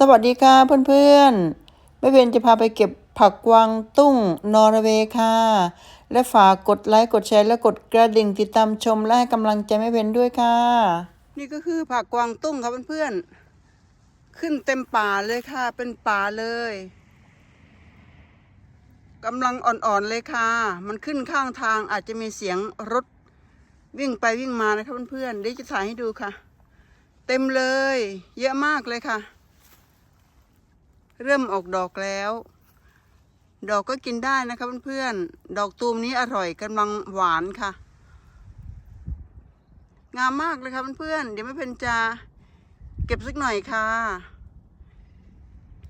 สวัสดีค่ะเพื่อนๆแม่เวนจะพาไปเก็บผักกวางตุ้งนอร์เวย์ค่ะ และฝากกดไลค์กดแชร์และกดกระดิ่งติดตามชมและให้กำลังใจแม่เวนด้วยค่ะ นี่ก็คือผักกวางตุ้งครับเพื่อนๆขึ้นเต็มป่าเลยค่ะ เป็นป่าเลยกำลังอ่อนๆเลยค่ะ มันขึ้นข้างทางอาจจะมีเสียงรถวิ่งไปวิ่งมานะครับเพื่อนๆเดี๋ยวจะถ่ายให้ดูค่ะ เต็มเลย เยอะมากเลยค่ะ เริ่มออกดอกแล้ว ดอกก็กินได้นะคะเพื่อนๆ ดอกตูมนี้อร่อยกำลังหวานค่ะ งามมากเลยค่ะเพื่อนๆ เดี๋ยวไม่เป็นจะเก็บสักหน่อยค่ะ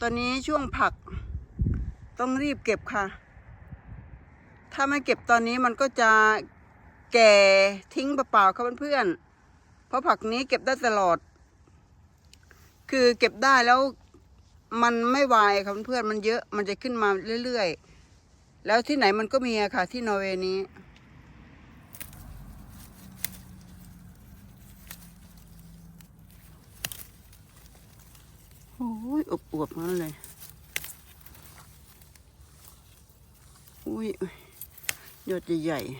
ตอนนี้ช่วงผักต้องรีบเก็บค่ะ ถ้าไม่เก็บตอนนี้มันก็จะแก่ทิ้งเปล่าๆค่ะเพื่อนๆ เพราะผักนี้เก็บได้ตลอด คือเก็บได้แล้ว มันไม่วายค่ะเพื่อนมันเยอะมันจะขึ้นมาเรื่อยๆ แล้วที่ไหนมันก็มีอะค่ะ ที่นอร์เวย์นี้ โอ้ยอบอวบนั่นเลยอุ้ยยอดใหญ่ๆ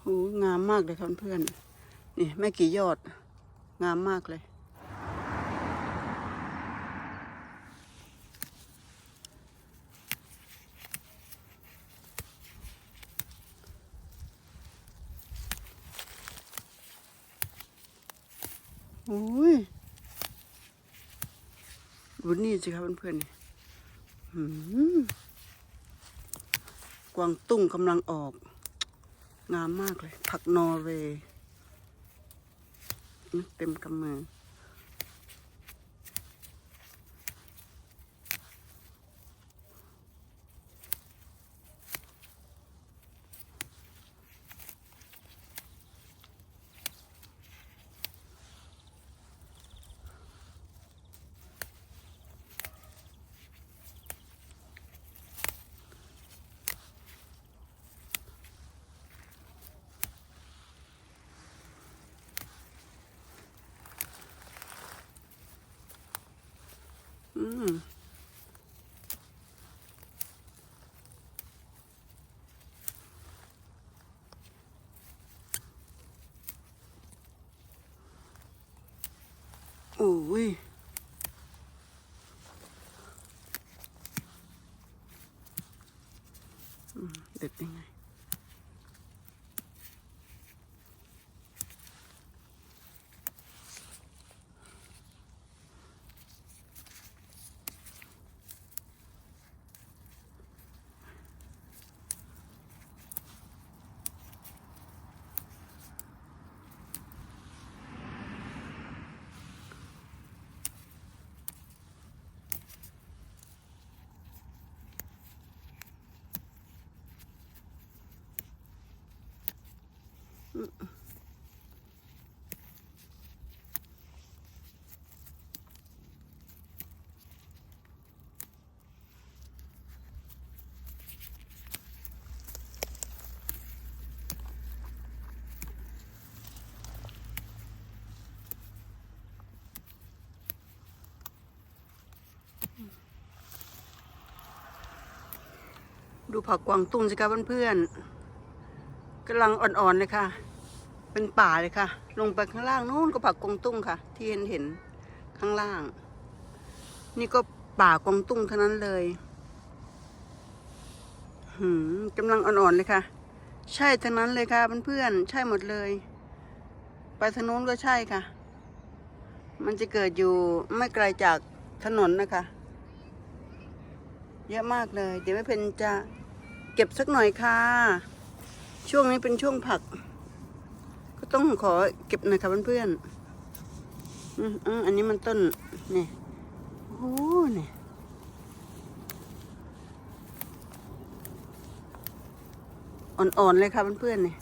โอ้งามมากเลยค่ะเพื่อนนี่ไม่กี่ยอด งามมากเลย อ้ยดูนี่สิครับเพื่อนๆนี่หืมกวางตุ้งกำลังออก งามมากเลย ผักนอร์เวย์เต็มกำมือ อืมโอ้ยอืม ดูผักกวางตุ้งสิคะเพื่อนๆกำลังอ่อนๆเลยค่ะ เป็นป่าเลยค่ะ ลงไปข้างล่างนู้นก็ผักกงตุ้งค่ะ ที่เห็นเห็นข้างล่าง นี่ก็ป่ากงตุ้งเท่านั้นเลยหืมกำลังอ่อนๆเลยค่ะ ใช่ทั้งนั้นเลยค่ะเพื่อนๆใช่หมดเลย ไปทางนู้นก็ใช่ค่ะ มันจะเกิดอยู่ไม่ไกลจากถนนนะคะ เยอะมากเลย เดี๋ยวแม่เพนจะเก็บสักหน่อยค่ะ ช่วงนี้เป็นช่วงผัก ต้องขอเก็บหน่อยค่ะเพื่อนๆอืมอืมอันนี้มันต้นนี่โอ้เนี่ยอ่อนๆเลยค่ะเพื่อนๆนี่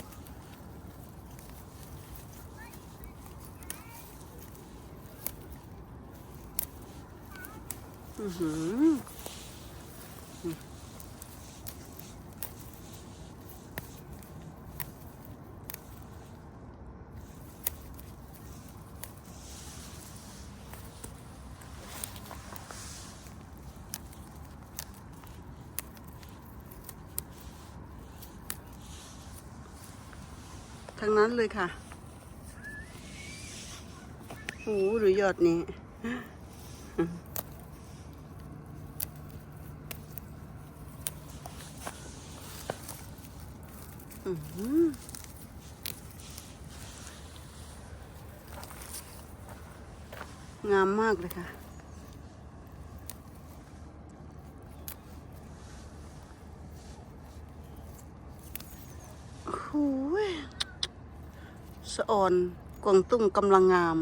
อือหือ ทั้งนั้นเลยค่ะโอ้หรือยอดนี้ อื้อหืองามมากเลยค่ะ โอ้โหย สะออนกวางตุ้งกำลังงาม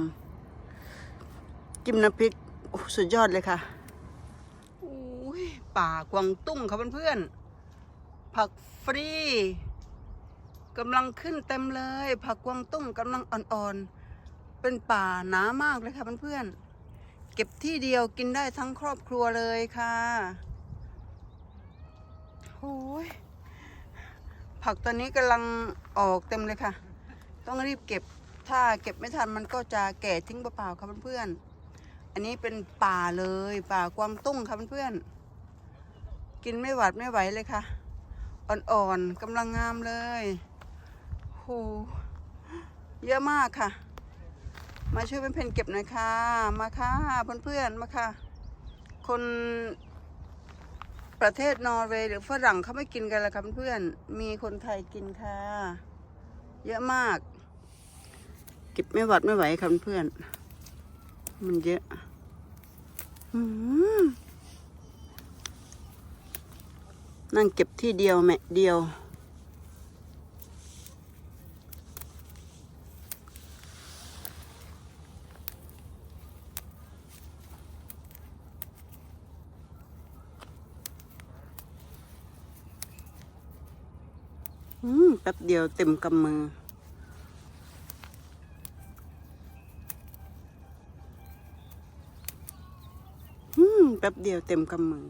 จิ้มน้ำพริกสุดยอดเลยค่ะป่ากวางตุ้งค่ะเพื่อนๆ ผักฟรีกำลังขึ้นเต็มเลย ผักกวางตุ้งกำลังอ่อนๆ เป็นป่าหนามากเลยค่ะเพื่อนๆ เก็บที่เดียวกินได้ทั้งครอบครัวเลยค่ะโอ้ยผักตอนนี้กำลังออกเต็มเลยค่ะ ต้องรีบเก็บ ถ้าเก็บไม่ทันมันก็จะแก่ทิ้งเปล่าๆค่ะเพื่อนๆ อันนี้เป็นป่าเลยป่ากวางตุ้งค่ะเพื่อนๆ กินไม่หวัดไม่ไหวเลยค่ะ อ่อนๆกำลังงามเลยโหเยอะมากค่ะ มาช่วยเป็นเพนเก็บหน่อยค่ะ มาค่ะเพื่อนๆ มาค่ะ คนประเทศนอร์เวย์หรือฝรั่งเขาไม่กินกันละค่ะเพื่อน มีคนไทยกินค่ะ เยอะมาก เก็บไม่หวัดไม่ไหวค่ะเพื่อน มันเยอะอนั่งเก็บที่เดียวแม่เดียวอืมแป๊บเดียวเต็มกำมือ แป๊บเดียวเต็มกำมือ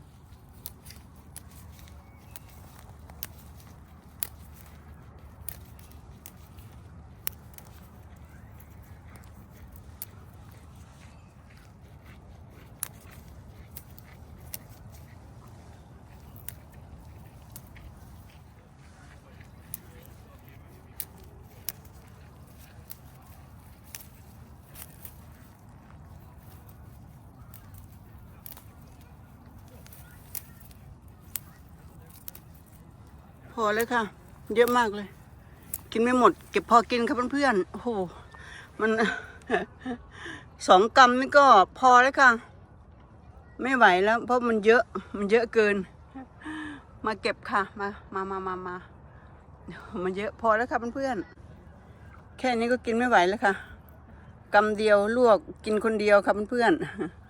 พอเลยค่ะ เยอะมากเลย กินไม่หมด เก็บพอกินครับเพื่อนๆโอ้โหมันสองกรัมนี่ก็พอแล้วค่ะ ไม่ไหวแล้ว เพราะมันเยอะมันเยอะเกิน มาเก็บค่ะมามามามามามันเยอะพอแล้วค่ะเพื่อนๆแค่นี้ก็กินไม่ไหวแล้วค่ะกำเดียวลวกกินคนเดียวค่ะเพื่อนๆ